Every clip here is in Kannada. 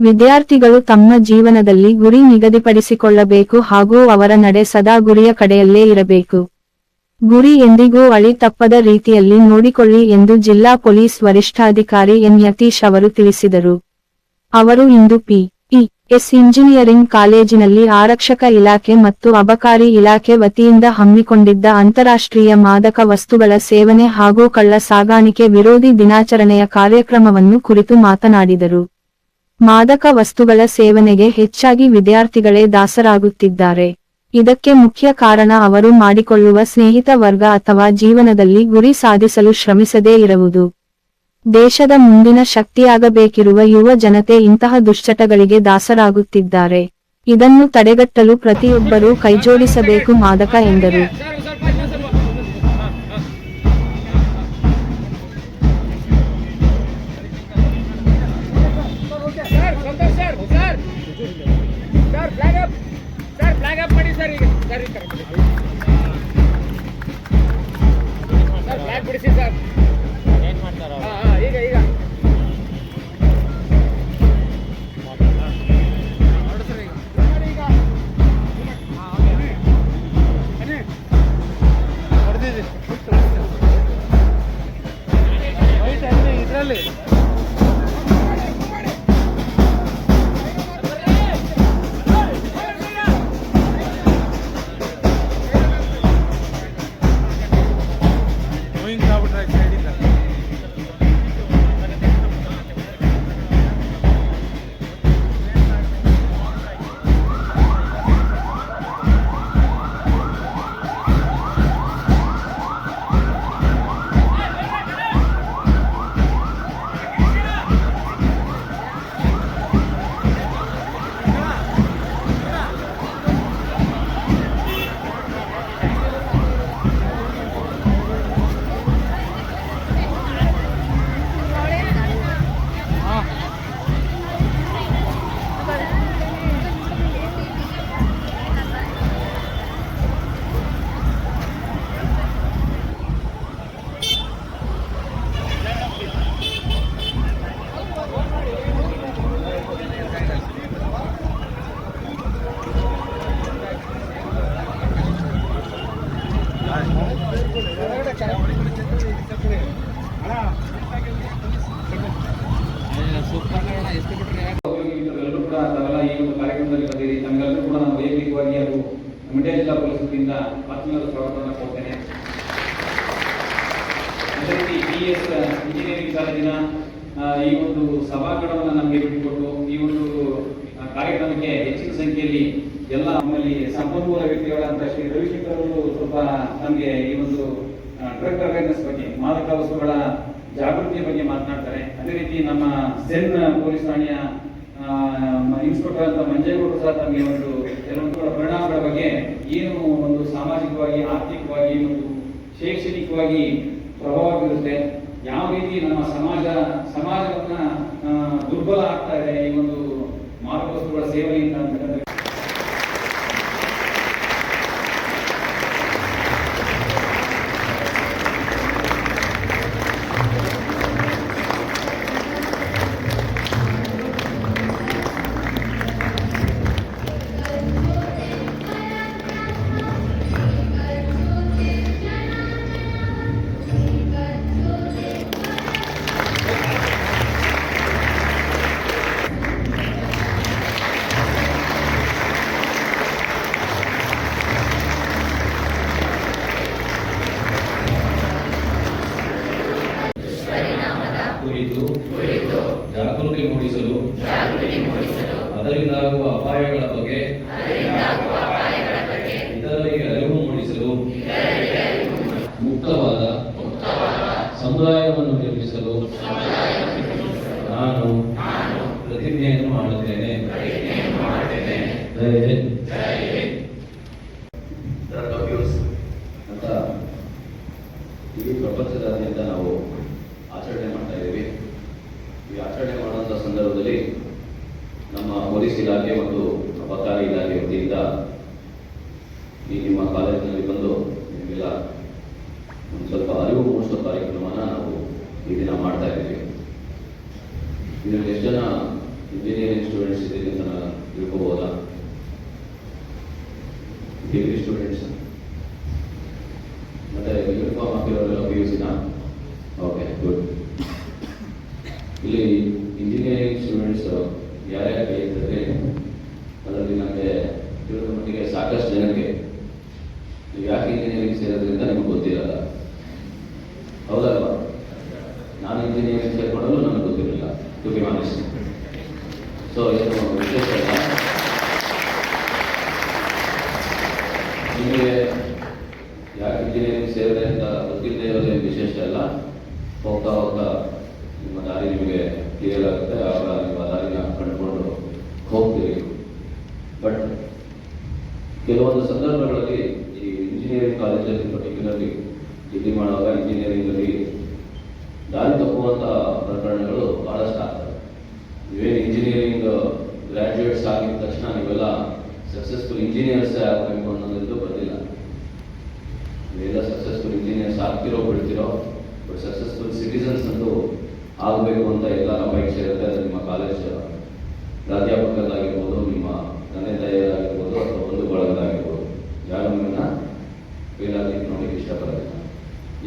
ವಿದ್ಯಾರ್ಥಿಗಳು ತಮ್ಮ ಜೀವನದಲ್ಲಿ ಗುರಿ ನಿಗದಿಪಡಿಸಿಕೊಳ್ಳಬೇಕು ಹಾಗೂ ಅವರ ನಡೆ ಸದಾ ಗುರಿಯ ಕಡೆಯಲ್ಲೇ ಇರಬೇಕು. ಗುರಿ ಎಂದಿಗೂ ಅಳಿ ತಪ್ಪದ ರೀತಿಯಲ್ಲಿ ನೋಡಿಕೊಳ್ಳಿ ಎಂದು ಜಿಲ್ಲಾ ಪೊಲೀಸ್ ವರಿಷ್ಠಾಧಿಕಾರಿ ಎನ್. ಯತೀಶ್ ಅವರು ತಿಳಿಸಿದರು. ಅವರು ಇಂದು ಪಿ ಇ ಎಸ್ ಇಂಜಿನಿಯರಿಂಗ್ ಕಾಲೇಜಿನಲ್ಲಿ ಆರಕ್ಷಕ ಇಲಾಖೆ ಮತ್ತು ಅಬಕಾರಿ ಇಲಾಖೆ ವತಿಯಿಂದ ಹಮ್ಮಿಕೊಂಡಿದ್ದ ಅಂತಾರಾಷ್ಟ್ರೀಯ ಮಾದಕ ವಸ್ತುಗಳ ಸೇವನೆ ಹಾಗೂ ಕಳ್ಳ ಸಾಗಾಣಿಕೆ ವಿರೋಧಿ ದಿನಾಚರಣೆಯ ಕಾರ್ಯಕ್ರಮವನ್ನು ಕುರಿತು ಮಾತನಾಡಿದರು. ಮಾದಕ ವಸ್ತುಗಳ ಸೇವನೆಗೆ ಹೆಚ್ಚಾಗಿ ವಿದ್ಯಾರ್ಥಿಗಳೇ ದಾಸರಾಗುತ್ತಿದ್ದಾರೆ. ಇದಕ್ಕೆ ಮುಖ್ಯ ಕಾರಣ ಅವರು ಮಾಡಿಕೊಳ್ಳುವ ಸ್ನೇಹಿತ ವರ್ಗ ಅಥವಾ ಜೀವನದಲ್ಲಿ ಗುರಿ ಸಾಧಿಸಲು ಶ್ರಮಿಸದೇ ಇರುವುದು. ದೇಶದ ಮುಂದಿನ ಶಕ್ತಿಯಾಗಬೇಕಿರುವ ಯುವ ಜನತೆ ಇಂತಹ ದುಶ್ಚಟಗಳಿಗೆ ದಾಸರಾಗುತ್ತಿದ್ದಾರೆ. ಇದನ್ನು ತಡೆಗಟ್ಟಲು ಪ್ರತಿಯೊಬ್ಬರೂ ಕೈಜೋಡಿಸಬೇಕು ಮಾದಕ ಎಂದರು. ವೈಯಕ್ತಿಕವಾಗಿ ಹಾಗೂ ಮಂಡ್ಯ ಜಿಲ್ಲಾ ಪೊಲೀಸ್ ಸ್ವಾಗತವನ್ನು ಕೊಡ್ತೇನೆ ಅದೇ ರೀತಿ ಬಿ ಎಸ್ ಇಂಜಿನಿಯರಿಂಗ್ ಕಾಲೇಜಿನ ಈ ಒಂದು ಸಭಾಂಗಣವನ್ನು ನಮಗೆ ಬಿಟ್ಟುಕೊಟ್ಟು, ಈ ಒಂದು ಕಾರ್ಯಕ್ರಮಕ್ಕೆ ಹೆಚ್ಚಿನ ಸಂಖ್ಯೆಯಲ್ಲಿ ಎಲ್ಲ ನಮ್ಮಲ್ಲಿ ಸಂಪನ್ಮೂಲ ವ್ಯಕ್ತಿಗಳಂತ ಶ್ರೀ ರವಿಶಂಕರ್ ಅವರು ಸ್ವಲ್ಪ ನಮಗೆ ಈ ಒಂದು ಡ್ರಗ್ ಅವೇರ್ನೆಸ್ ಬಗ್ಗೆ, ಮಾದಕ ವಸ್ತುಗಳ ಜಾಗೃತಿಯ ಬಗ್ಗೆ ಮಾತನಾಡ್ತಾರೆ. ಅದೇ ರೀತಿ ನಮ್ಮ ಸೆನ್ ಪೊಲೀಸ್ ಠಾಣೆಯ ಇನ್ಸ್ಪೆಕ್ಟರ್ ಅಂತ ಮಂಜೇಗೌಡರು ಸಹ ತಮಗೆ ಒಂದು ಕೆಲವೊಂದು ಪರಿಣಾಮಗಳ ಬಗ್ಗೆ ಏನು ಒಂದು ಸಾಮಾಜಿಕವಾಗಿ, ಆರ್ಥಿಕವಾಗಿ ಮತ್ತು ಶೈಕ್ಷಣಿಕವಾಗಿ ಪ್ರಭಾವ ಬೀರುತ್ತೆ. ಯಾವ ರೀತಿ ನಮ್ಮ ಸಮಾಜ ಅದರಿಂದಾಗುವ ಅಪಾಯಗಳ ಬಗ್ಗೆ ಇತರರಿಗೆ ಅರಿವು ಮೂಡಿಸಲು ಮುಕ್ತವಾದ ಸಮುದಾಯವನ್ನು ನಿರ್ಮಿಸಲು ನಾನು ಪ್ರತಿಜ್ಞೆಯನ್ನು ಮಾಡುತ್ತೇನೆ. ಅಂತ ಇಡೀ ಪ್ರಪಂಚದಾದ್ಯಂತ ನಾವು ಆಚರಣೆ ಮಾಡ್ತಾ ಇದ್ದೀವಿ. ಈ ಆಚರಣೆ ಮಾಡುವಂಥ ಸಂದರ್ಭದಲ್ಲಿ ನಮ್ಮ ಪೊಲೀಸ್ ಇಲಾಖೆ ಮತ್ತು ಅಬಕಾರಿ ಇಲಾಖೆ ವತಿಯಿಂದ ಈ ನಿಮ್ಮ ಕಾಲೇಜಿನಲ್ಲಿ ಬಂದು ನಿಮಗೆಲ್ಲ ಒಂದು ಸ್ವಲ್ಪ ಅರಿವು ಮೂಡಿಸೋ ಕಾರ್ಯಕ್ರಮನ ನಾವು ಈ ದಿನ ಮಾಡ್ತಾ ಇದ್ದೀವಿ. ಇದರಲ್ಲಿ ಎಷ್ಟು ಜನ ಇಂಜಿನಿಯರಿಂಗ್ ಸ್ಟೂಡೆಂಟ್ಸ್ ಇದ್ದೀರಿ ಅಂತ ನಾನು ತಿಳ್ಕೋಬೋದಾ? ಡಿಗ್ರಿ ಸ್ಟೂಡೆಂಟ್ಸ್ ಮತ್ತೆ ಯೂನಿಫಾರ್ಮ್ ಹಾಕಿರೋರೆಲ್ಲ ಪಿ ಯು ಸಿನ ಓಕೆ ಗುಡ್ ಇಲ್ಲಿ ಇಂಜಿನಿಯರಿಂಗ್ ಸ್ಟೂಡೆಂಟ್ಸ್ ಯಾರ್ಯಾರು ಕೈ ಎತ್ತಿದ್ರೆ ಅದರಲ್ಲಿ ನಮಗೆ ತಿಳಿದ ಮಟ್ಟಿಗೆ ಸಾಕಷ್ಟು ಜನಕ್ಕೆ ಯಾಕೆ ಇಂಜಿನಿಯರಿಂಗ್ ಸೇರೋದ್ರಿಂದ ನಿಮಗೆ ಗೊತ್ತಿರಲ್ಲ. ಹೌದಲ್ವಾ? ನಾನು ಇಂಜಿನಿಯರಿಂಗ್ ಸೇರ್ಕೊಳ್ಳಲು ನನಗೆ ಗೊತ್ತಿರಲಿಲ್ಲ ಟು ಬಿ ಆನೆಸ್ಟ್ ಸೊ ಏನು ವಿಶೇಷ ಇಲ್ಲ. ನಿಮಗೆ ಯಾಕೆ ಇಂಜಿನಿಯರಿಂಗ್ ಸೇರಿದೆ ಅಂತ ಗೊತ್ತಿಲ್ಲದೆ ಇರೋದೇನು ವಿಶೇಷ ಅಲ್ಲ. ಹೋಗ್ತಾ ಹೋಗ್ತಾ ನಿಮ್ಮ ದಾರಿ ನಿಮಗೆ ಕ್ಲಿಯರ್ ಆಗುತ್ತೆ ಆಗ ನಿಮ್ಮ ದಾರಿನ ಕಂಡುಕೊಂಡು ಹೋಗ್ತೀರಿ ಬಟ್ ಕೆಲವೊಂದು ಸಂದರ್ಭಗಳಲ್ಲಿ ಈ ಇಂಜಿನಿಯರಿಂಗ್ ಕಾಲೇಜಲ್ಲಿ ಪರ್ಟಿಕ್ಯುಲರ್ಲಿ ಡಿಗ್ರಿ ಮಾಡುವಾಗ ಇಂಜಿನಿಯರಿಂಗಲ್ಲಿ ದಾರಿ ತಪ್ಪುವಂಥ ಪ್ರಕರಣಗಳು ಬಹಳಷ್ಟು ಆಗ್ತವೆ ನೀವೇನು ಇಂಜಿನಿಯರಿಂಗ್ ಗ್ರಾಜ್ಯುಯೇಟ್ಸ್ ಆಗಿದ ತಕ್ಷಣ ನೀವೆಲ್ಲ ಸಕ್ಸಸ್ಫುಲ್ ಇಂಜಿನಿಯರ್ಸ್ ಆಗಬೇಕು ಅನ್ನೋದು ಬಂದಿಲ್ಲ ನೀವೆಲ್ಲ ಸಕ್ಸಸ್ಫುಲ್ ಇಂಜಿನಿಯರ್ಸ್ ಆಗ್ತಿರೋ ಬಿಡ್ತಿರೋ ಬಟ್ ಸಕ್ಸಸ್ಫುಲ್ ಸಿಟಿಸನ್ಸ್ ಅಂತೂ ಆಗಬೇಕು ಅಂತ ಎಲ್ಲ ಅಪೇಕ್ಷೆ ಇರುತ್ತೆ ಅದು ನಿಮ್ಮ ಕಾಲೇಜ್ ಪ್ರಾಧ್ಯಾಪಕರಾಗಿರ್ಬೋದು, ನಿಮ್ಮ ತಂದೆ ತಾಯಿಯರಾಗಿರ್ಬೋದು ಅಥವಾ ಒಂದು ಬಳಗದಾಗಿರ್ಬೋದು ಯಾರು ನಿಮ್ಮನ್ನ ಫೇಲ್ ಆಗಲಿಕ್ಕೆ ನೋಡಲಿಕ್ಕೆ ಇಷ್ಟಪಡೋದಿಲ್ಲ.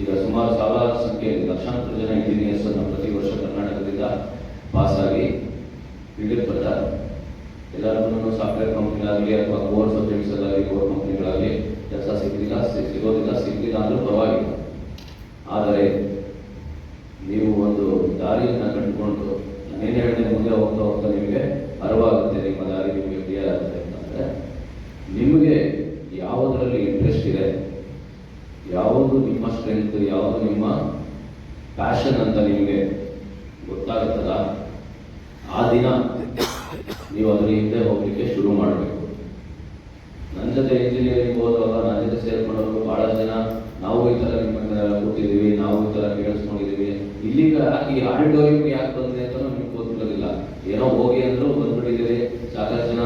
ಈಗ ಸುಮಾರು ಸಾವಿರಾರು ಸಂಖ್ಯೆ, ಲಕ್ಷಾಂತರ ಜನ ಇಂಜಿನಿಯರ್ಸ್ ಅನ್ನು ಪ್ರತಿ ವರ್ಷ ಕರ್ನಾಟಕದಿಂದ ಪಾಸ್ ಆಗಿ ಫೀಲ್ಡಿಗೆ ಬರ್ತಾರೆ ಎಲ್ಲರಿಗೂ ಸಾಫ್ಟ್ವೇರ್ ಕಂಪ್ನಿಗಳಾಗಲಿ ಅಥವಾ ಕೋರ್ ಸಬ್ಜೆಕ್ಟ್ಸಲ್ಲಾಗಲಿ ಕೋರ್ ಕಂಪ್ನಿಗಳಾಗಲಿ ಕೆಲಸ ಸಿಗಲಿಲ್ಲ ಸಿಗೋದಿಲ್ಲ ಸಿಗಲಿಲ್ಲ ಅಂದರೂ ಪರವಾಗಿಲ್ಲ. ಆದರೆ ದಾರಿಯನ್ನು ಕಂಡುಕೊಂಡು ನಾನೇನು ಹೇಳಿದೆ, ಮುಂದೆ ಹೋಗ್ತಾ ಹೋಗ್ತಾ ನಿಮಗೆ ಅರವಾಗುತ್ತೆ, ನಿಮ್ಮ ದಾರಿ ನಿಮಗೆ ಕ್ಲಿಯರ್ ಆಗುತ್ತೆ ಅಂತಂದರೆ, ನಿಮಗೆ ಯಾವುದರಲ್ಲಿ ಇಂಟ್ರೆಸ್ಟ್ ಇದೆ, ಯಾವುದು ನಿಮ್ಮ ಸ್ಟ್ರೆಂತ್ ಯಾವುದು ನಿಮ್ಮ ಪ್ಯಾಷನ್ ಅಂತ ನಿಮಗೆ ಗೊತ್ತಾಗುತ್ತಲ್ಲ ಆ ದಿನ ನೀವು ಅದರ ಹಿಂದೆ ಹೋಗ್ಲಿಕ್ಕೆ ಶುರು ಮಾಡಬೇಕು ನನ್ನ ಜೊತೆ ಇಂಜಿನಿಯರಿಂಗ್ ಓದುವಾಗ ನನ್ನ ಜೊತೆ ಸೇರ್ಕೊಂಡವರು ಬಹಳ ಜನ ನಾವು ಈ ಥರ ನಿಮ್ಮ ಮನೆಯಲ್ಲ ಕೂತಿದ್ದೀವಿ ನಾವು ಈ ಥರ ಕೇಳಿಸ್ಕೊಂಡಿದ್ದೀವಿ ಇಲ್ಲಿಗ ಈ ಆಡಿಟೋರಿಯಂ ಯಾಕೆ ಬಂದಿದೆ ಅಂತ ನಿಮ್ಗೆ ಗೊತ್ತಿರೋದಿಲ್ಲ. ಏನೋ ಹೋಗಿ ಅಂದ್ರು ಬಂದ್ಬಿಟ್ಟಿದ್ದೀರಿ. ಸಾಕಷ್ಟು ಜನ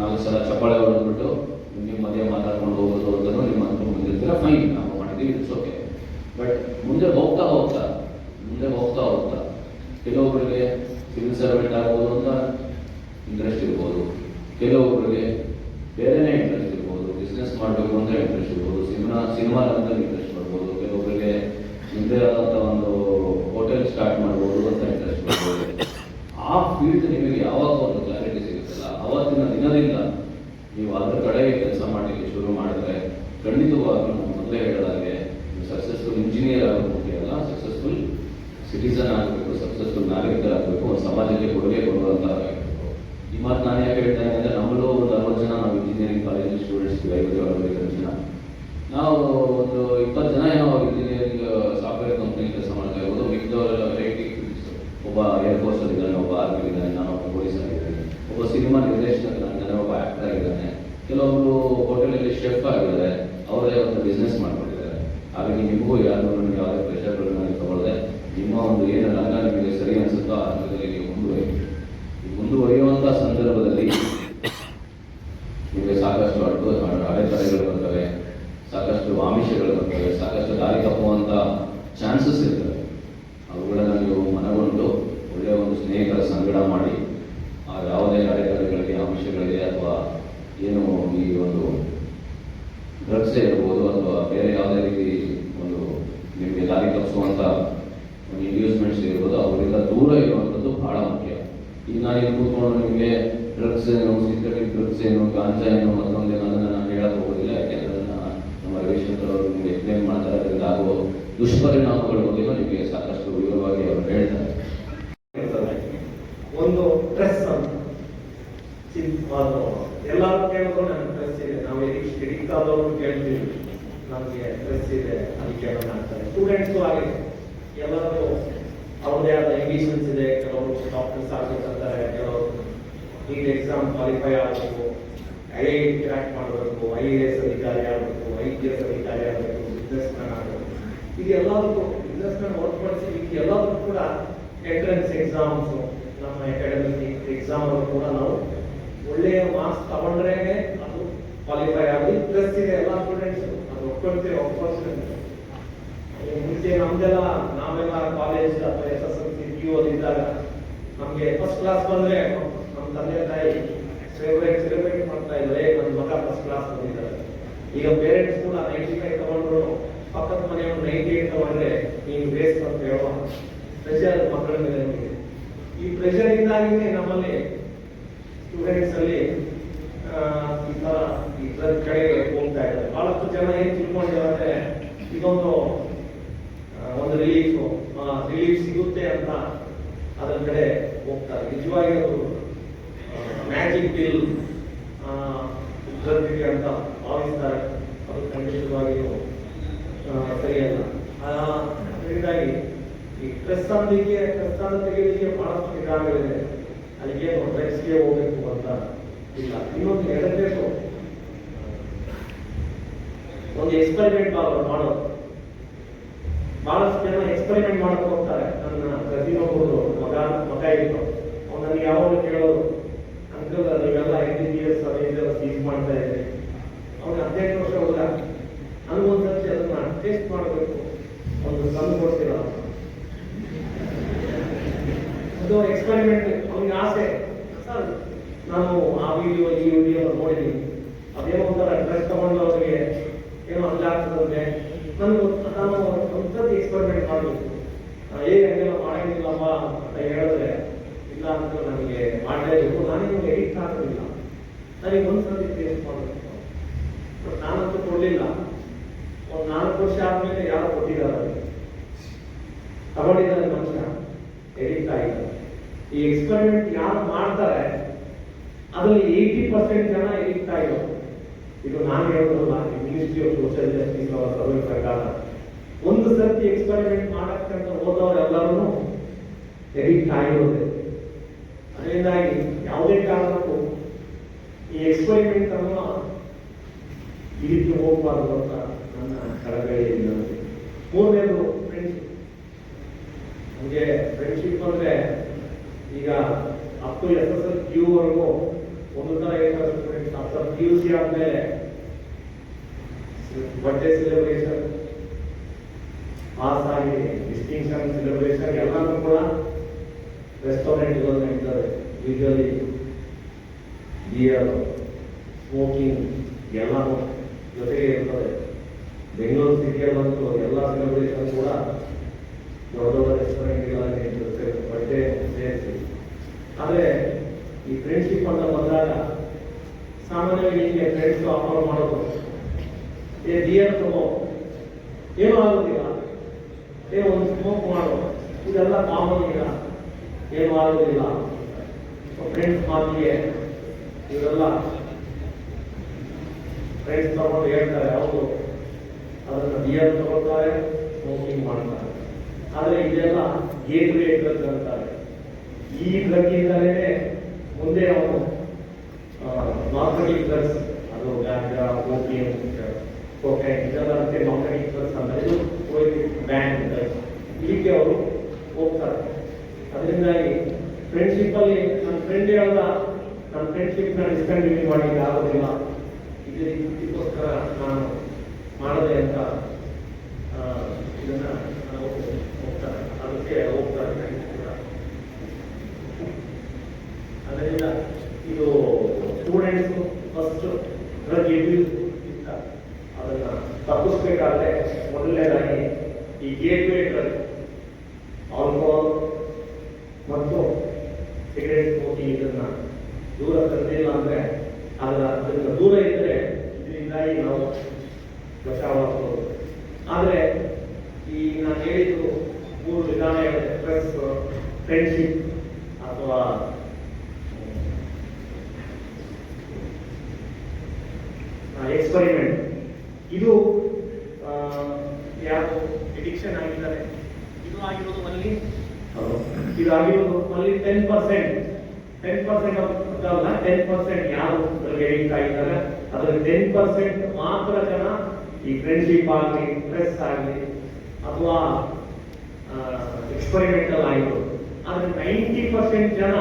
ನಾಲ್ಕು ಸಲ ಚಪ್ಪಾಳೆ ಹೊಡೆದ್ಬಿಟ್ಟು ನಿಮ್ಮ ಮದುವೆ ಮಾತಾಡ್ಕೊಂಡು ಹೋಗೋದು ಅಂತಲೂ ನಿಮ್ಮ ಅನ್ಕೊಂಡು ಬಂದಿರ್ತೀರ. ಫೈನ್ ನಾವು ಮಾಡಿದ್ದೀವಿ ಇಟ್ಸ್ ಓಕೆ ಬಟ್ ಮುಂದೆ ಹೋಗ್ತಾ ಹೋಗ್ತಾ, ಮುಂದೆ ಹೋಗ್ತಾ ಹೋಗ್ತಾ ಕೆಲವೊಬ್ಬರಿಗೆ ಸಿವಿಲ್ ಸರ್ವೆಂಟ್ ಆಗ್ಬೋದು ಅಂತ ಇಂಟ್ರೆಸ್ಟ್ ಇರ್ಬೋದು. ಕೆಲವೊಬ್ಬರಿಗೆ ಬೇರೆನೇ ಇಂಟ್ರೆಸ್ಟ್ ಇರ್ಬೋದು. ಬಿಸ್ನೆಸ್ ಮಾಡಬೇಕು ಅಂತ ಇಂಟ್ರೆಸ್ಟ್ ಇರ್ಬೋದು. ಸಿನಿಮಾ ಸಿನಿಮಾ ರಂಗದಲ್ಲಿ ಇಂಟ್ರೆಸ್ಟ್ ಮಾಡ್ಬೋದು. ಕೆಲವೊಬ್ಬರಿಗೆ ಮುಂದೆ ಆದಂಥ ಒಂದು ಹೋಟೆಲ್ ಸ್ಟಾರ್ಟ್ ಮಾಡ್ಬೋದು ಅಂತ ಇಂಟ್ರೆಸ್ಟ್ ಬರ್ಬೋದು ಫೀಲ್ಡ್ ನಿಮಗೆ ಯಾವಾಗ ಒಂದು ಕ್ಲಾರಿಟಿ ಸಿಗುತ್ತಲ್ಲ? ಅವತ್ತಿನ ದಿನದಿಂದ ನೀವು ಅದರ ಕಡೆ ಕೆಲಸ ಮಾಡಲಿಕ್ಕೆ ಶುರು ಮಾಡಿದ್ರೆ ಖಂಡಿತವಾಗ್ಲೂ ಮೊದಲೇ ಹೇಳಲಾಗಿದೆ ಸಕ್ಸಸ್ಫುಲ್ ಇಂಜಿನಿಯರ್ ಆಗಬೇಕು ಅಲ್ಲ ಸಕ್ಸಸ್ಫುಲ್ ಸಿಟಿಸನ್ ಆಗಬೇಕು ಸಕ್ಸಸ್ಫುಲ್ ನಾಗರಿಕರಾಗಬೇಕು ಒಂದು ಸಮಾಜಕ್ಕೆ ಕೊಡುಗೆ ಕೊಡುವಂಥದ್ದಾಗಬೇಕು ಈ ಮಾತು ನಾನು ಯಾಕೆ ಹೇಳ್ತಾ ಇದ್ದೀನಿ ಅಂದರೆ ನಮ್ಮಲ್ಲೂ ಒಂದು ಅರವತ್ತು ಜನ ನಾವು ಇಂಜಿನಿಯರಿಂಗ್ ಕಾಲೇಜ್ ಸ್ಟೂಡೆಂಟ್ಸ್ ಐವತ್ತು ಅರವತ್ತೈದು ಜನ. ನಾವು ಒಂದು ಇಪ್ಪತ್ತು ಜನ ಏನೋ ಇಂಜಿನಿಯರಿಂಗ್ ಸಾಫ್ಟ್ವೇರ್ ಕಂಪ್ನಿ ಕೆಲಸ ಮಾಡ್ತಾ ಇರ್ಬೋದು. ಮಿಕ್ಕಿದವರೆಲ್ಲ ವೆರೈಟಿ ಒಬ್ಬ ಏರ್ಫೋರ್ಸ್ ಇದ್ದಾನೆ ಒಬ್ಬ ಆರ್ಮಿ ಇದ್ದಾನೆ ನಾನು ಒಬ್ಬ ಪೊಲೀಸ್ ಆಗಿದ್ದೀನಿ ಒಬ್ಬ ಸಿನಿಮಾ ನಿರ್ದೇಶಕನಾಗಿದ್ದಾನೆ ಒಬ್ಬ ಆಕ್ಟರ್ ಆಗಿದ್ದಾನೆ. ಕೆಲವೊಬ್ರು ಹೋಟೆಲಲ್ಲಿ ಶೆಫ್ ಆಗಿದ್ದಾರೆ ಅವರೇ ಒಂದು ಬಿಸ್ನೆಸ್ ಮಾಡ್ಕೊಂಡಿದ್ದಾರೆ. ಹಾಗಾಗಿ ನಿಮಗೂ ಯಾರು ಯಾವುದೇ ಪ್ರೆಷರ್ಗಳನ್ನ ತಗೊಳ್ಳದೆ ನಿಮ್ಮ ಒಂದು ಏನು ರಂಗ ನಿಮಗೆ ಸರಿ ಅನಿಸುತ್ತೋ? ಆ ರಂಗದಲ್ಲಿ ನೀವು ಮುಂದುವರಿ. ಈ ಮುಂದುವರಿಯುವಂಥ ಸಂದರ್ಭದಲ್ಲಿ ನಿಮಗೆ ಸಾಕಷ್ಟು ಅಡ್ಡು, ಅಡೆತಡೆಗಳು ಬರ್ತವೆ ಸಾಕಷ್ಟು ಆಮಿಷಗಳು ಬರ್ತವೆ ಸಾಕಷ್ಟು ದಾರಿ ತಪ್ಪುವಂಥ ಚಾನ್ಸಸ್ ಇರ್ತವೆ ಅವುಗಳನ್ನು ನೀವು ಮನಗೊಂಡು ಒಳ್ಳೆಯ ಒಂದು ಸಂಗಡ ಮಾಡಿ, ಆ ಯಾವುದೇ ಅಡೆತಡೆಗಳಿಗೆ ಅಂಶಗಳಿಗೆ ಅಥವಾ ಏನು ಈ ಒಂದು ಡ್ರಗ್ಸೇ ಇರ್ಬೋದು ಅಥವಾ ಬೇರೆ ಯಾವುದೇ ರೀತಿ ಒಂದು ನಿಮಗೆ ದಾರಿ ತಪ್ಪಿಸುವಂಥ ಒಂದು ಇಂಡ್ಯೂಸ್ಮೆಂಟ್ಸ್ ಇರ್ಬೋದು, ಅವರಿಂದ ದೂರ ಇರುವಂಥದ್ದು ಬಹಳ ಮುಖ್ಯ ಈಗ ನಾನು ಇಲ್ಲಿ ಕೂತ್ಕೊಂಡು ನಿಮಗೆ ಡ್ರಗ್ಸ್ ಏನು ಸಿಂಥೆಟಿಕ್ ಡ್ರಗ್ಸ್ ಏನು, ಗಾಂಜಾ ಏನು ಮತ್ತೊಂದೇನು ಅದನ್ನು ನಾನು ಹೇಳಕ್ಕೆ ಹೋಗೋದಿಲ್ಲ, ಯಾಕೆಂದ್ರೆ ಅದನ್ನು ನಮ್ಮ ರವಿಶಂಕರ್ ಅವರು ನಿಮಗೆ ಎಕ್ಸ್ಪ್ಲೇನ್ ಮಾಡ್ತಾರೆ, ಅದರಿಂದ ಆಗುವ ದುಷ್ಪರಿಣಾಮಗಳ ಬಗ್ಗೆ ನಿಮಗೆ ಸಾಕಷ್ಟು ವಿವರವಾಗಿ ಅವರು ಹೇಳ್ತಾರೆ. ಒಂದು ಸ್ಟ್ರೆಸ್ ಅಂತ. ಎಲ್ಲರೂ ಕೇಳಿದ್ರು ನನಗೆ ಸ್ಟ್ರೆಸ್ ಇದೆ. ನಾವು ಎಡಿಕ್ಟ್ ಆದವರು ಕೇಳ್ತೀವಿ. ನಮಗೆ ಡ್ರೆಸ್ ಇದೆ ಅದಕ್ಕೆ ಕೇಳೋಣ ಆಗ್ತಾರೆ ಸ್ಟೂಡೆಂಟ್ಸು ಆಗಿದೆ ಎಲ್ಲರೂ ಅವ್ರದೇ ಆದ ಎಂಬಿಷನ್ಸ್ ಇದೆ. ಕೆಲವರು ಡಾಕ್ಟರ್ಸ್ ಆಗ್ಬೇಕಂತಾರೆ ಕೆಲವರು ಈಗ ಎಕ್ಸಾಮ್ ಕ್ವಾಲಿಫೈ ಆಗಬೇಕು. ಐ ಐ ಕ್ರ್ಯಾಕ್ ಮಾಡಬೇಕು. ಐ ಎ ಎಸ್ ಅಧಿಕಾರಿ ಆಗಬೇಕು. ಐ ಪಿ ಎಸ್ ಅಧಿಕಾರಿ ಆಗಬೇಕು. ಬಿಸ್ನೆಸ್ ಮ್ಯಾನ್ ಆಗಬೇಕು ಇದೆಲ್ಲದಕ್ಕೂ ಬಿಸ್ನೆಸ್ ಮ್ಯಾನ್ ಹೊರತುಪಡಿಸಿ ಕೂಡ ಎಂಟ್ರೆನ್ಸ್ ಎಕ್ಸಾಮ್ಸ್ ನಮ್ಮ ಅಕಾಡೆಮಿಕ್ ಎಕ್ಸಾಮ್ ಕೂಡ ನಾವು ಒಳ್ಳೆಯ ಮಾರ್ಕ್ಸ್ ತಗೊಂಡ್ರೆ ಅದು ಕ್ವಾಲಿಫೈ ಆಗಿ ಪ್ಲಸ್ ಇದೆ ಎಲ್ಲ ಸ್ಟೂಡೆಂಟ್ಸ್ ಅದು ಒಪ್ಕೊಳ್ತೀವಿ ಒಪ್ಕೊಳ್ತೀವಿ. ಮುಂಚೆ ನಮ್ದೆಲ್ಲ, ನಾವೆಲ್ಲ ಕಾಲೇಜ್ ಅಥವಾ S S L C P ಓದಿದ್ದಾಗ ನಮ್ಗೆ ಫಸ್ಟ್ ಕ್ಲಾಸ್ ಬಂದ್ರೆ ನಮ್ಮ ತಂದೆ ತಾಯಿ ಸೆಲೆಬ್ರೇಟ್ ಮಾಡ್ತಾ ಇದ್ದಾರೆ. ನನ್ನ ಮಗ ಫಸ್ಟ್ ಕ್ಲಾಸ್ ಬಂದಿದ್ದಾರೆ ಈಗ ಪೇರೆಂಟ್ಸ್ ಕೂಡ ನೈಂಟಿ ಫೈವ್ ತಗೊಂಡ್ರು, ಪಕ್ಕದ ಮನೆಯವರು ನೈಂಟಿ ಏಟ್ ತಗೊಂಡ್ರೆ ನೀನು ವೇಸ್ಟ್ ಅಂತ ಹೇಳುವ ಪ್ರೆಷರ್ ಮಕ್ಕಳ ಈ ಪ್ರೆಷರ್ ಇಂದಾಗಿನೇ ನಮ್ಮಲ್ಲಿ ಸ್ಟೂಡೆಂಟ್ಸ್ ಅಲ್ಲಿ ಈ ತರ ಕಡೆಗೆ ಹೋಗ್ತಾ ಇದ್ದಾರೆ. ಬಹಳಷ್ಟು ಜನ ಏನ್ ತಿಳ್ಕೊಂಡಿದ್ದಾರೆ ಇದೊಂದು ಒಂದು ರಿಲೀಫ್ ರಿಲೀಫ್ ಸಿಗುತ್ತೆ ಅಂತ ಅದರ ಕಡೆ ಹೋಗ್ತಾರೆ. ನಿಜವಾಗಿ ಅದು ಮ್ಯಾಜಿಕ್ ಬಿಲ್ ಉದ್ರದಿದೆ ಅಂತ ಭಾವಿಸ್ತಾರೆ. ಅದು ಖಂಡಿತವಾಗಿಯೂ ಸರಿಯಲ್ಲ. ಅದರಿಂದಾಗಿ ಈ ಸ್ಟ್ರೆಸ್ ಅನ್ನು ತೆಗೆಯಲಿಕ್ಕೆ ಬಹಳಷ್ಟು ಇದಾಗಲಿದೆ ಅಲ್ಲಿಗೆ ಡ್ರಗ್ಸ್ಗೆ ಹೋಗಬೇಕು ಅಂತ ಇಲ್ಲ. ಇನ್ನೊಂದು ಹೇಳಬೇಕು. ಒಂದು ಎಕ್ಸ್ಪೆರಿಮೆಂಟ್ ಮಾಡೋದು ಬಹಳಷ್ಟು ಜನ ಎಕ್ಸ್ಪೆರಿಮೆಂಟ್ ಮಾಡಕ್ ಹೋಗ್ತಾರೆ ನನ್ನ ಪ್ರತಿಯೊಬ್ಬರು ಮಗ ಮಗ ಇತ್ತು ಅವ್ನು ನನಗೆ ಯಾವಾಗಲೂ ಕೇಳೋದು ಅಂಕಲ್ ನೀವೆಲ್ಲ ಎನ್ ಡಿ ಬಿ ಎಸ್ ಅದೆಲ್ಲ ಸೀಸ್ ಮಾಡ್ತಾ ಇದ್ರಿ ಅವ್ನು ಹದಿನೆಂಟು ವರ್ಷ ಹುಡುಗ ನನಗೊಂದ್ಸತಿ ಅದನ್ನ ಟೇಸ್ಟ್ ಮಾಡಬೇಕು ಒಂದು ತಂದು ಕೊಡ್ತೀರ ಅದು ಎಕ್ಸ್ಪೆರಿಮೆಂಟ್ ಅವನಿಗೆ ಆಸೆ ಸರ್ ನಾನು ಆ ವಿಡಿಯೋ ಈ ವಿಡಿಯೋ ನೋಡಿದ್ದೀನಿ ಅದೇನೋ ಒಂಥರ ಡ್ರೆಸ್ ತಗೊಂಡು ಅವರಿಗೆ ಏನೋ ಅಲ್ಲ ಆಗ್ತದಂತೆ ನನಗೆ ನಾನು ಒಂದ್ಸತಿ ಎಕ್ಸ್ಪೆರಿಮೆಂಟ್ ಮಾಡಬೇಕು ಹೇಗೆ ಹಂಗೆಲ್ಲ ಮಾಡಿದ್ದಿಲ್ಲಮ್ಮ ಅಂತ ಹೇಳಿದ್ರೆ, ಇಲ್ಲ ಅಂತ ನನಗೆ ಮಾಡಲೇಬೇಕು ನಿಮ್ಗೆ ಎಡಿಟ್ ಆಗೋದಿಲ್ಲ ನನಗೆ ಒಂದ್ಸತಿ ಟೇಸ್ಟ್ ಮಾಡಬೇಕು. ಬಟ್ ನಾನಂತೂ ಕೊಡಲಿಲ್ಲ. ಒಂದು ನಾಲ್ಕು ವರ್ಷ ಆದ್ಮೇಲೆ ಯಾರು ಕೊಟ್ಟಿದ್ದಾರೆ. ತಗೊಂಡಿದ್ದಾರೆ ಮನುಷ್ಯ. ಎಡಿಕ್ಟ್ ಆಗಿದ್ದಾರೆ. ಈ ಎಕ್ಸ್ಪೆರಿಮೆಂಟ್ ಯಾರು ಮಾಡ್ತಾರೆ, ಅದರಲ್ಲಿ ಏಯ್ಟಿ ಪರ್ಸೆಂಟ್ ಜನ ಎಡಿಕ್ಟ್ ಆಗಿರೋದು. ಇದು ನಾನು ಹೇಳೋದಲ್ಲ ಮಿನಿಸ್ಟ್ರಿ ಆಫ್ ಸೋಷಿಯಲ್ ಜಸ್ಟಿಸ್ ಅವರ ಪ್ರಕಾರ ಒಂದು ಸರ್ತಿ ಎಕ್ಸ್ಪೆರಿಮೆಂಟ್ ಮಾಡಕ್ಕಂತ ಹೋದವರೆಲ್ಲರೂ ಎಡಿಕ್ಟ್ ಆಗಿರುತ್ತೆ ಅದರಿಂದಾಗಿ ಯಾವುದೇ ಕಾರಣಕ್ಕೂ ಈ ಎಕ್ಸ್ಪೆರಿಮೆಂಟ್ ಅನ್ನು ರೀತಿ ಹೋಗಬಾರ್ದು ಅಂತ ನನ್ನ ಕಳಕಳಿ ವಿನಂತಿ. ಮೂರನೇದು ಫ್ರೆಂಡ್ಶಿಪ್ ನಮಗೆ ಫ್ರೆಂಡ್ಶಿಪ್ ಅಂದ್ರೆ ಈಗ up to S S L Q ವರೆಗೂ ಒಂದು ತರ students after P U C ಆದ್ಮೇಲೆ ಬರ್ಡೇ ಸೆಲೆಬ್ರೇಷನ್ ಪಾಸ್ ಆಗಿ ಡಿಸ್ಟಿಂಕ್ಷನ್ ಸೆಲೆಬ್ರೇಷನ್ ಎಲ್ಲಾನು ಕೂಡ ರೆಸ್ಟೋರೆಂಟ್ ಇದ್ದಾರೆ ಯೂಶಲಿ ಬಿಯರ್ ಸ್ಮೋಕಿಂಗ್ ಎಲ್ಲ ಜೊತೆಗೆ ಇರ್ತದೆ. ಬೆಂಗಳೂರು ಸಿಟಿಯಲ್ಲಂತೂ ಎಲ್ಲ ಸೆಲೆಬ್ರೇಷನ್ ಕೂಡ ದೊಡ್ಡ ದೊಡ್ಡ ರೆಸ್ಟೋರೆಂಟ್ಗಳಲ್ಲಿ ಬಟ್ಟೆ ಸೇರಿಸಿ. ಆದರೆ ಈ ಫ್ರೆಂಡ್ಶಿಪ್ ಅಂತ ಬಂದಾಗ ಸಾಮಾನ್ಯವಾಗಿ ನಿಮಗೆ ಫ್ರೆಂಡ್ಸ್ ಆಫರ್ ಮಾಡೋದು. ಏ ಬಿಯರ್ ತಗೋ. ಏನೂ ಆಗೋದಿಲ್ಲ. ಏ, ಒಂದು ಸ್ಮೋಕ್ ಮಾಡು. ಇದೆಲ್ಲ ಕಾಮನ್ ಮಾಡೋದಿಲ್ಲ. ಆಗೋದಿಲ್ಲ ಫ್ರೆಂಡ್ಸ್ ಮಾತಿಗೆ ಇವರೆಲ್ಲ ಫ್ರೆಂಡ್ಸ್ ತಗೊಂಡು ಹೇಳ್ತಾರೆ, ಹೌದು. ಅದನ್ನು ಬಿಯರ್ ತಗೊಳ್ತಾರೆ ಸ್ಮೋಕಿಂಗ್ ಮಾಡ್ತಾರೆ. ಆದರೆ ಇದೆಲ್ಲ ಗೇಟ್ ವೇ ಡ್ರಗ್ ಅಂತಾರೆ. ಈ ಡ್ರಗ್ ಮುಂದೆ ಅವನು ನಾರ್ಮಲಿಕ್ ಡ್ರಗ್ಸ್ ಅದು ಗಾಂಜಾ ಓಪಿಯಂ ಕೊಕೈನ್ ಇದೆಲ್ಲ ನಾರ್ಮಲಿಕ್ ಡ್ರಗ್ಸ್ ಅಂದರೆ ಇದು ಡ್ರಗ್ಸ್ ಇಲ್ಲಿಗೆ ಅವರು ಹೋಗ್ತಾರೆ. ಅದರಿಂದಾಗಿ ಫ್ರೆಂಡ್ಶಿಪ್ಪಲ್ಲಿ ನನ್ನ ಫ್ರೆಂಡ್ ಹೇಳ್ದ ನನ್ನ ಫ್ರೆಂಡ್ಶಿಪ್ ನಾನು ಡಿಸ್ಕಂಟಿನ್ಯೂ ಮಾಡಲಿಕ್ಕೆ ಆಗೋದಿಲ್ಲ. ಇದೇ ಇದಕ್ಕೋಸ್ಕರ ನಾನು ಮಾಡದೆ ಅಂತ ಇದನ್ನು ಹೋಗ್ತಾರೆ ಅದಕ್ಕೆ ಹೋಗ್ತಾರೆ. ಅದರಿಂದ ಇದು ಸ್ಟೂಡೆಂಟ್ಸ್ ಫಸ್ಟ್ ಡ್ರಗ್ ಯೂಸ್ ಇಂದ ಅದನ್ನ ತಪ್ಪಿಸ್ಬೇಕಾದ್ರೆ ಮೊದಲನೇದಾಗಿ ಈ ಗೇಟ್ ವೇ ಡ್ರಗ್ ಆಲ್ಕೋಹಾಲ್ ಮತ್ತು ಸಿಗರೇಟ್ ಸ್ಮೋಕಿಂಗ್ ಇದನ್ನ ದೂರ ತಂದಿಲ್ಲ ಅಂದ್ರೆ ಅದರ ಅದರಿಂದ ದೂರ ಇದ್ರೆ ಇದರಿಂದಾಗಿ ನಾವು ಬಚಾವಾಗ್ಬೋದು. ಆದರೆ ಈ ನಾನು ಹೇಳಿದ್ದು ಮೂರು ವಿಧಾನ ಇದೆ ಪ್ಲಸ್ ಫ್ರೆಂಡ್ಶಿಪ್ ಅಥವಾ ಎಕ್ಸ್ಪರಿಮೆಂಟ್ ಇದು ಯಾರು ಎಡಿಕ್ಷನ್ ಆಗಿದ್ದಾರೆ. ಇದು ಆಗಿರೋದು ಅಲ್ಲಿ ಇದು ಆಗಿರೋದು ಅಲ್ಲಿ ಟೆನ್ ಪರ್ಸೆಂಟ್ ಟೆನ್ ಪರ್ಸೆಂಟ್ ಅಲ್ಲ ಟೆನ್ ಪರ್ಸೆಂಟ್ ಯಾರು ಎಡಿಕ್ಟ್ ಆಗಿದ್ದಾರೆ? ಅದ್ರಲ್ಲಿ ಟೆನ್ ಪರ್ಸೆಂಟ್ ಮಾತ್ರ ಜನ ಈ ಫ್ರೆಂಡ್ಶಿಪ್ ಆಗಲಿ ಇಂಟ್ರೆಸ್ಟ್ ಆಗಲಿ ಅಥವಾ ಎಕ್ಸ್ಪರಿಮೆಂಟಲ್ ಆಗಿರೋದು. ಆದ್ರೆ ನೈಂಟಿ ಪರ್ಸೆಂಟ್ ಜನ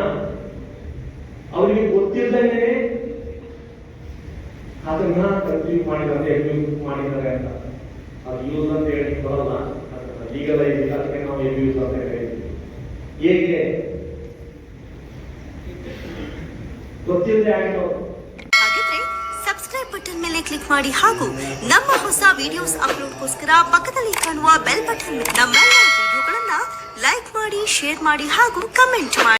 ಅವರಿಗೆ ಗೊತ್ತಿಲ್ಲದೇ ಅದನ್ನ ಕಂಪ್ಲೀಟ್ ಮಾಡಿದ್ದಾರೆ ಎಬ್ಯೂಸ್ ಮಾಡಿದ್ದಾರೆ ಅಂತ. ಅದು ಯೂಸ್ ಅಂತ ಹೇಳಿ ಬರೋಲ್ಲ. ಲೀಗಲೈಸ್ ಇಲ್ಲ ಅದಕ್ಕೆ ನಾವು ಎಬಿ ಯೂಸ್ ಅಂತ ಹೇಳಿದ್ವಿ. ಹೇಗೆ? ಗೊತ್ತಿಲ್ಲದೆ ಆಗಿರೋ ಸಬ್ಸ್ಕ್ರೈಬ್ ಬಟನ್ ಮೇಲೆ ಕ್ಲಿಕ್ ಮಾಡಿ ಹಾಗೂ ನಮ್ಮ ಹೊಸ ವಿಡಿಯೋಸ್ ಅಪ್ಲೋಡ್ಗೋಸ್ಕರ ಪಕ್ಕದಲ್ಲಿ ಕಾಣುವ ಬೆಲ್ ಬಟನ್ ನಮ್ಮೆಲ್ಲ ವಿಡಿಯೋಗಳನ್ನ ಲೈಕ್ ಮಾಡಿ ಶೇರ್ ಮಾಡಿ ಹಾಗೂ ಕಮೆಂಟ್ ಮಾಡಿ.